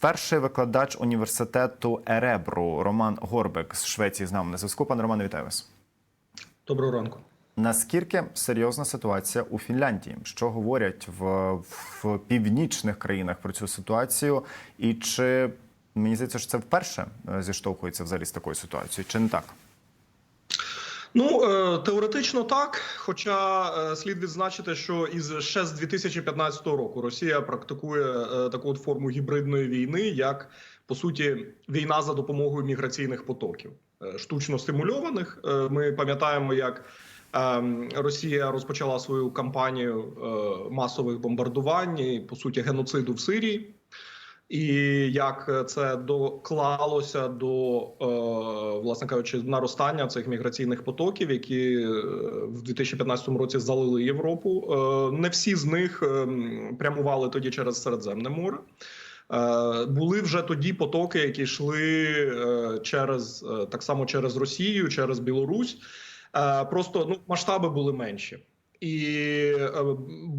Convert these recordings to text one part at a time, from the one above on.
Старший викладач університету Еребру Роман Горбек з Швеції з нами на зв'язку. Пане Романе, вітаю вас. Доброго ранку. Наскільки серйозна ситуація у Фінляндії? Що говорять в, в північних країнах про цю ситуацію? І чи мені здається, що це вперше е, зіштовхується взагалі з такою ситуацією? Чи не так? Ну е, теоретично так. Хоча е, слід відзначити, що із ще з 2015 року Росія практикує е, таку от форму гібридної війни, як по суті війна за допомогою міграційних потоків, штучно стимульованих. Ми пам'ятаємо, як е, Росія розпочала свою кампанію масових бомбардувань, і, по суті, геноциду в Сирії. І як це доклалося до е, власне кажучи наростання цих міграційних потоків, які е, в 2015 році залили Європу. Е, Не всі з них е, прямували тоді через Середземне море. Е, Були вже тоді потоки, які йшли е, через е, так само через Росію, через Білорусь. Е, Просто ну масштаби були менші, і е,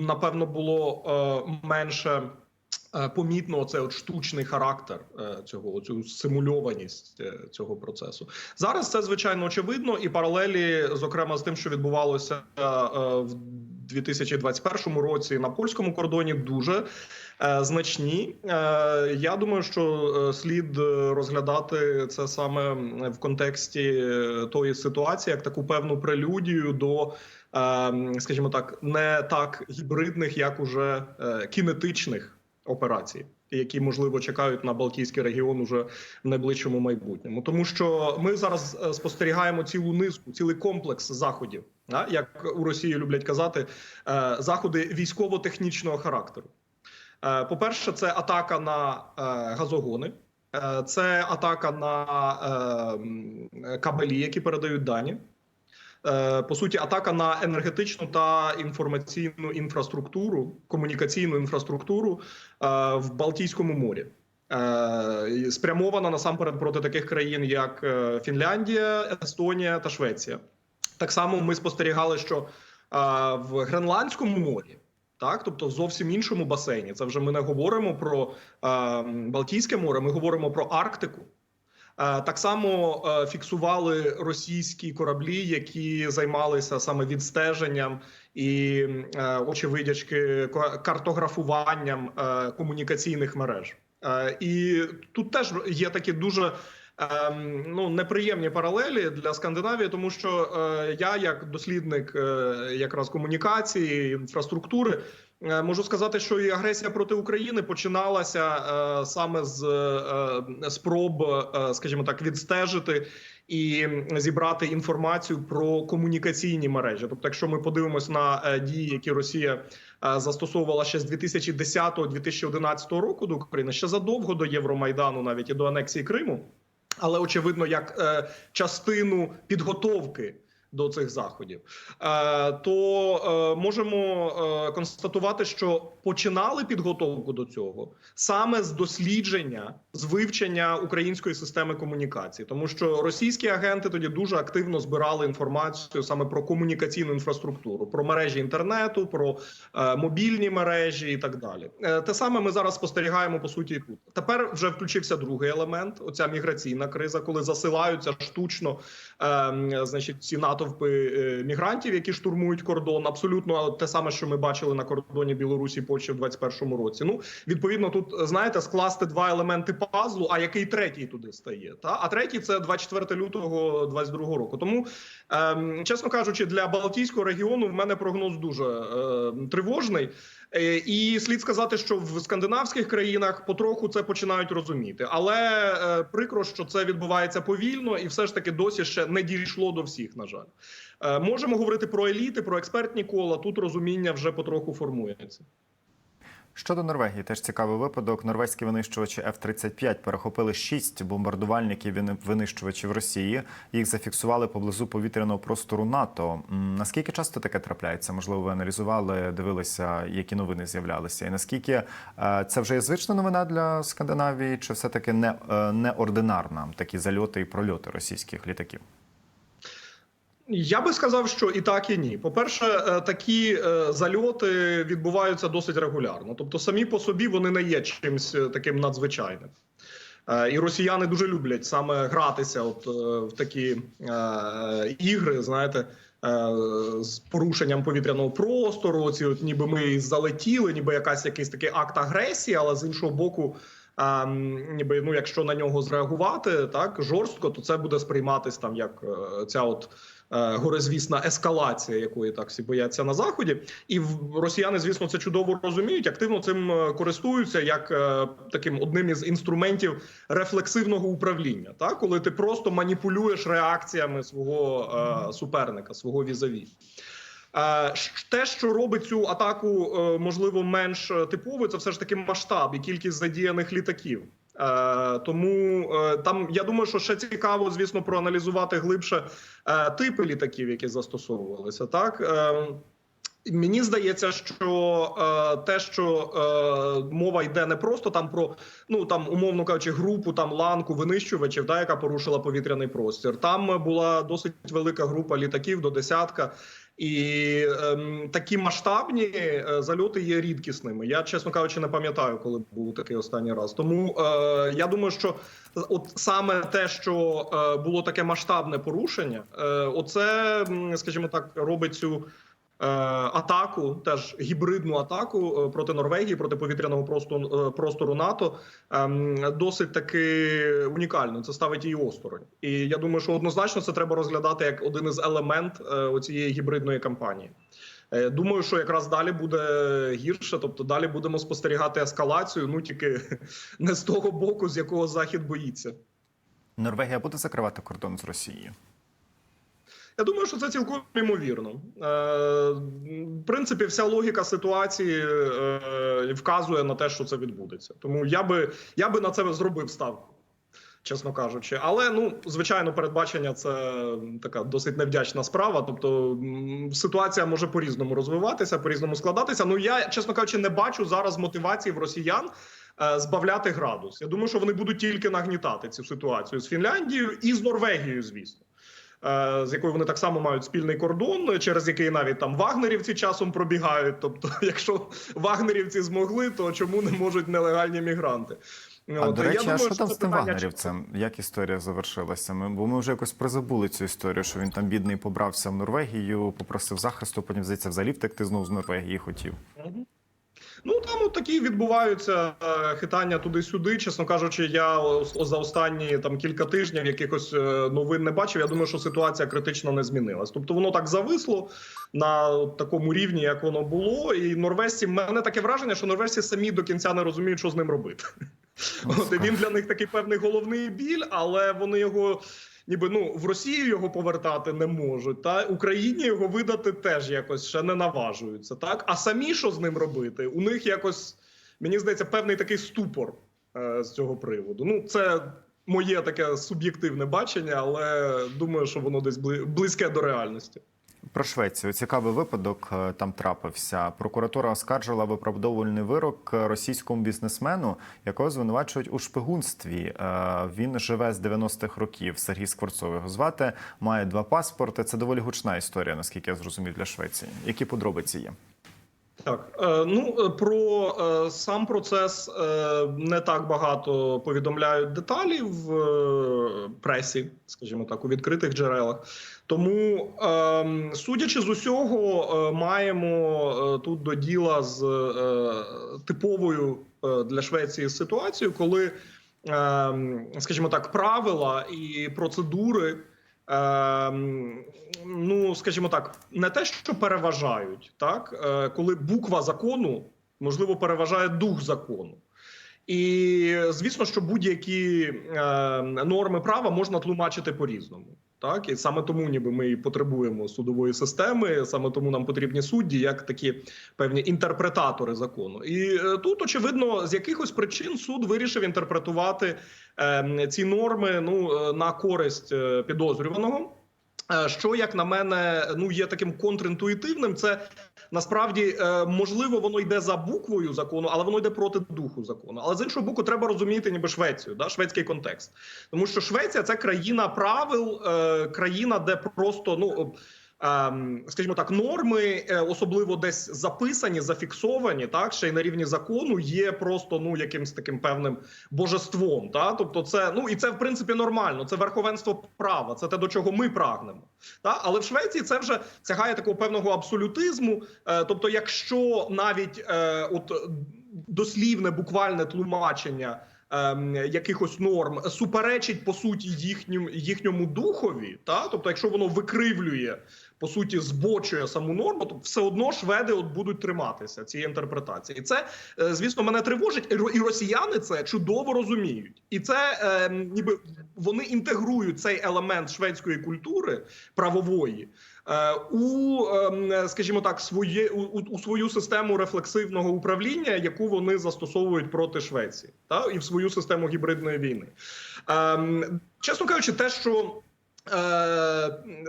напевно було е, менше. Е, Помітно це от штучний характер е, цього, цю симульованість е, цього процесу. Зараз це звичайно очевидно, і паралелі, зокрема з тим, що відбувалося в 2021 році на польському кордоні, дуже значні. Я думаю, що слід розглядати це саме в контексті тої ситуації, як таку певну прелюдію до. е, Скажімо так, не так гібридних, як уже кінетичних операцій, які можливо чекають на Балтійський регіон уже в найближчому майбутньому, тому що ми зараз е, спостерігаємо цілу низку, цілий комплекс заходів, як у Росії люблять казати, е, заходи військово-технічного характеру. Е, По-перше, це атака на газогони. Це атака на кабелі, які передають дані. Е, По суті, атака на енергетичну та інформаційну інфраструктуру, комунікаційну інфраструктуру е, в Балтійському морі. Е, Спрямована насамперед проти таких країн, як Фінляндія, Естонія та Швеція. Так само ми спостерігали, що в Гренландському морі. Так, тобто в зовсім іншому басейні. Це вже ми не говоримо про Балтійське море, ми говоримо про Арктику. Е, Так само е, фіксували російські кораблі, які займалися саме відстеженням і е, очевидячки картографуванням комунікаційних мереж. І тут теж є такі дуже ну неприємні паралелі для Скандинавії, тому що я, як дослідник якраз комунікації інфраструктури, можу сказати, що і агресія проти України починалася е, саме з е, спроб, е, скажімо так, відстежити. І зібрати інформацію про комунікаційні мережі. Тобто, якщо ми подивимось на е, дії, які Росія е, застосовувала ще з 2010-2011 року до України, ще задовго до Євромайдану, навіть і до анексії Криму, але очевидно, як е, частину підготовки. До цих заходів, е, то е, можемо е, констатувати, що починали підготовку до цього саме з дослідження, з вивчення української системи комунікації, тому що російські агенти тоді дуже активно збирали інформацію саме про комунікаційну інфраструктуру, про мережі інтернету, про мобільні мережі і так далі. Те саме ми зараз спостерігаємо по суті тут. Тепер вже включився другий елемент: оця міграційна криза, коли засилаються штучно, е, значить, ці натовпи е, мігрантів, які штурмують кордон. Абсолютно те саме, що ми бачили на кордоні Білорусі і Польщі в 21-му році. Ну відповідно, тут знаєте, скласти два елементи пазлу. А який третій туди стає? Та а третій це 24 лютого 22 року. Тому, ем, чесно кажучи, для Балтійського регіону в мене прогноз дуже е, тривожний. Е, І слід сказати, що в скандинавських країнах потроху це починають розуміти, але е, прикро, що це відбувається повільно, і все ж таки досі ще не дійшло до всіх. На жаль, Е, можемо говорити про еліти, про експертні кола. Тут розуміння вже потроху формується. Щодо Норвегії, теж цікавий випадок. Норвезькі винищувачі F-35 перехопили шість бомбардувальників винищувачів Росії. Їх зафіксували поблизу повітряного простору НАТО. Наскільки часто таке трапляється? Можливо, ви аналізували, дивилися, які новини з'являлися, і наскільки е, це вже є звична новина для Скандинавії, чи все таки не, е, неординарна такі зальоти і прольоти російських літаків? Я би сказав, що і так, і ні. По-перше, е, такі е, зальоти відбуваються досить регулярно. Тобто, самі по собі вони не є чимось е, таким надзвичайним. І росіяни дуже люблять саме гратися от в такі ігри, знаєте, з порушенням повітряного простору. Ці от ніби ми залетіли, ніби якась якийсь такий акт агресії, але з іншого боку. А, ніби ну, якщо на нього зреагувати так жорстко, то це буде сприйматись там як е, ця от е, горизвісна ескалація, якої так всі бояться на заході, і росіяни, звісно, це чудово розуміють, активно цим е, користуються як таким одним із інструментів рефлексивного управління, так? Коли ти просто маніпулюєш реакціями свого суперника, свого візаві. Е, Те, що робить цю атаку, е, можливо, менш е, типовою, це все ж таки масштаб і кількість задіяних літаків. Тому там я думаю, що ще цікаво, звісно, проаналізувати глибше типи літаків, які застосовувалися. Так Е, Мені здається, що е, те, що е, мова йде не просто там про ну там умовно кажучи, групу там ланку винищувачів, да, яка порушила повітряний простір. Там була досить велика група літаків до десятка. І ем, такі масштабні е, зальоти є рідкісними. Я, чесно кажучи, не пам'ятаю, коли був такий останній раз. Тому е, я думаю, що от саме те, що е, було таке масштабне порушення, е, оце, скажімо так, робить цю. Е, Атаку, теж гібридну атаку е, проти Норвегії, проти повітряного простору, е, простору НАТО ем, досить таки унікально. Це ставить її осторонь. І я думаю, що однозначно це треба розглядати як один із елемент оцієї гібридної кампанії. Думаю, що якраз далі буде гірше, тобто далі будемо спостерігати ескалацію. Ну тільки не з того боку, з якого захід боїться. Норвегія буде закривати кордон з Росією. Я думаю, що це цілком ймовірно. Е, в принципі, вся логіка ситуації е, вказує на те, що це відбудеться. Тому я би я би на це зробив ставку, чесно кажучи. Але ну, звичайно, передбачення це така досить невдячна справа. Тобто ситуація може по-різному розвиватися, по-різному складатися. Ну я, чесно кажучи, не бачу зараз мотивації в росіян. е, Збавляти градус. Я думаю, що вони будуть тільки нагнітати цю ситуацію з Фінляндією і з Норвегією, звісно з якою вони так само мають спільний кордон, через який навіть там вагнерівці часом пробігають. Тобто, якщо вагнерівці змогли, то чому не можуть нелегальні мігранти? А От, до я речі, а думаю, що там з тим вагнерівцем? Як історія завершилася? Ми бо ми вже якось призабули цю історію, що він там бідний побрався в Норвегію, попросив захисту, потім здається, взагалі втекти знову з Норвегії хотів. Ну там от такі відбуваються е, хитання туди-сюди. Чесно кажучи, я за останні там кілька тижнів якихось е, новин не бачив. Я думаю, що ситуація критично не змінилась. Тобто воно так зависло на такому рівні, як воно було. І норвежці мене таке враження, що норвежці самі до кінця не розуміють, що з ним робити. От він для них такий певний головний біль, але вони його. Ніби ну в Росію його повертати не можуть, та Україні його видати теж якось ще не наважуються. Так а самі що з ним робити? У них якось мені здається певний такий ступор е, з цього приводу. Ну це моє таке суб'єктивне бачення, але думаю, що воно десь бли- близьке до реальності. Про Швецію цікавий випадок е, там трапився. Прокуратура оскаржила виправдовувальний вирок російському бізнесмену, якого звинувачують у шпигунстві. Е, Він живе з 90-х років. Сергій Скворцов його звати. Має два паспорти. Це доволі гучна історія, наскільки я зрозумів для Швеції. Які подробиці є? Так, е, ну е, про е, сам процес не так багато повідомляють деталі в пресі, скажімо так, у відкритих джерелах. Тому, е, судячи з усього, маємо тут до діла з типовою для Швеції ситуацією, коли, е, скажімо так, правила і процедури. Ем, ну, скажімо так, не те, що переважають, так е, коли буква закону можливо переважає дух закону. І звісно, що будь-які е, норми права можна тлумачити по-різному. Так, і саме тому, ніби ми і потребуємо судової системи, саме тому нам потрібні судді, як такі певні інтерпретатори закону. І е, тут, очевидно, з якихось причин суд вирішив інтерпретувати е, ці норми ну е, на користь е, підозрюваного. Що, як на мене, ну є таким контрінтуїтивним, це насправді е, можливо воно йде за буквою закону, але воно йде проти духу закону. Але з іншого боку, треба розуміти, ніби Швецію, да, шведський контекст, тому що Швеція це країна правил, е, країна, де просто ну. Ем, Скажімо так, норми, е, особливо десь записані, зафіксовані, так ще й на рівні закону, є просто ну якимсь таким певним божеством. Та тобто, це ну і це в принципі нормально. Це верховенство права, це те, до чого ми прагнемо. Та але в Швеції це вже сягає такого певного абсолютизму. Е, тобто, якщо навіть е, от дослівне буквальне тлумачення. ем, Якихось норм суперечить по суті їхньому їхньому духові, та тобто, якщо воно викривлює по суті збочує саму норму, то все одно шведи от будуть триматися цієї інтерпретації. І це е, звісно мене тривожить. І росіяни це чудово розуміють, і це е, ніби вони інтегрують цей елемент шведської культури правової. е, У, ем, скажімо так, своє у, у- свою систему рефлексивного управління, яку вони застосовують проти Швеції, та і в свою систему гібридної війни. Ем, Чесно кажучи, те, що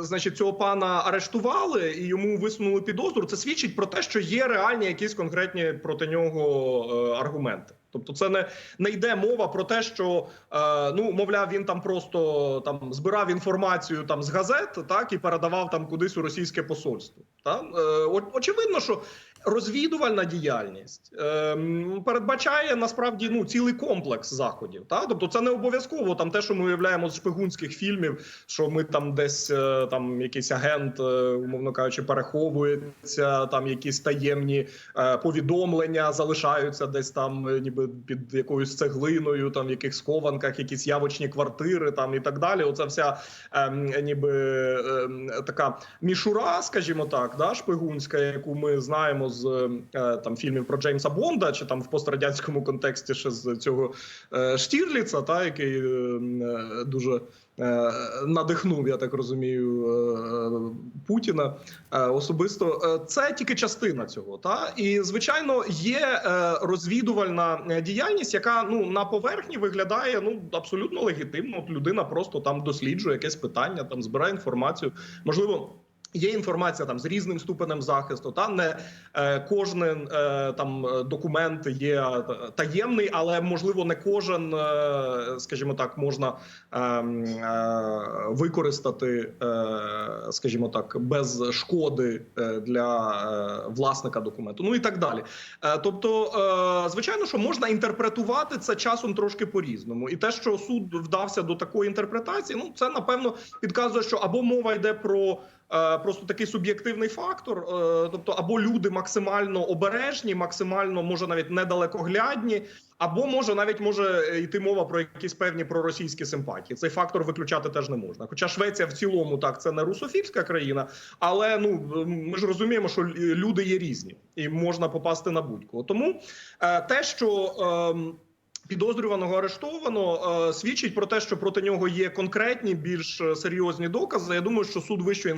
значить, цього пана арештували і йому висунули підозру. Це свідчить про те, що є реальні якісь конкретні проти нього е, аргументи. Тобто, це не, не йде мова про те, що е, ну мовляв, він там просто там збирав інформацію там з газет, так і передавав там кудись у російське посольство. Та е, очевидно, що розвідувальна діяльність е, передбачає насправді ну цілий комплекс заходів. Та тобто, це не обов'язково там те, що ми уявляємо з шпигунських фільмів, що ми там десь е, там якийсь агент, е, умовно кажучи, переховується, там якісь таємні е, повідомлення залишаються десь там, е, ніби під якоюсь цеглиною, там в яких схованках, якісь явочні квартири, там і так далі. Оця вся ем, ніби ем, така мішура, скажімо так, да, шпигунська, яку ми знаємо з е, там фільмів про Джеймса Бонда, чи там в пострадянському контексті ще з цього е, Штірліца, та який е, дуже надихнув, я так розумію, Путіна особисто. Це тільки частина цього. Та і звичайно є розвідувальна діяльність, яка ну на поверхні виглядає ну абсолютно легітимно. Людина просто там досліджує якесь питання, там збирає інформацію, можливо. Є інформація там з різним ступенем захисту. Та не е, кожен е, там документ є е, таємний, але можливо не кожен, е, скажімо так, можна е, е, використати, е, скажімо так, без шкоди е, для е, власника документу. Ну і так далі. Е, тобто, е, звичайно, що можна інтерпретувати це часом трошки по-різному, і те, що суд вдався до такої інтерпретації, ну це напевно підказує, що або мова йде про. Е, Просто такий суб'єктивний фактор, е, тобто або люди максимально обережні, максимально може навіть недалекоглядні, або може навіть може йти мова про якісь певні проросійські симпатії. Цей фактор виключати теж не можна. Хоча Швеція в цілому так це не русофільська країна, але ну ми ж розуміємо, що люди є різні і можна попасти на будь-кого. Тому е, те, що ем, Підозрюваного арештовано свідчить про те, що проти нього є конкретні більш серйозні докази. Я думаю, що суд вищої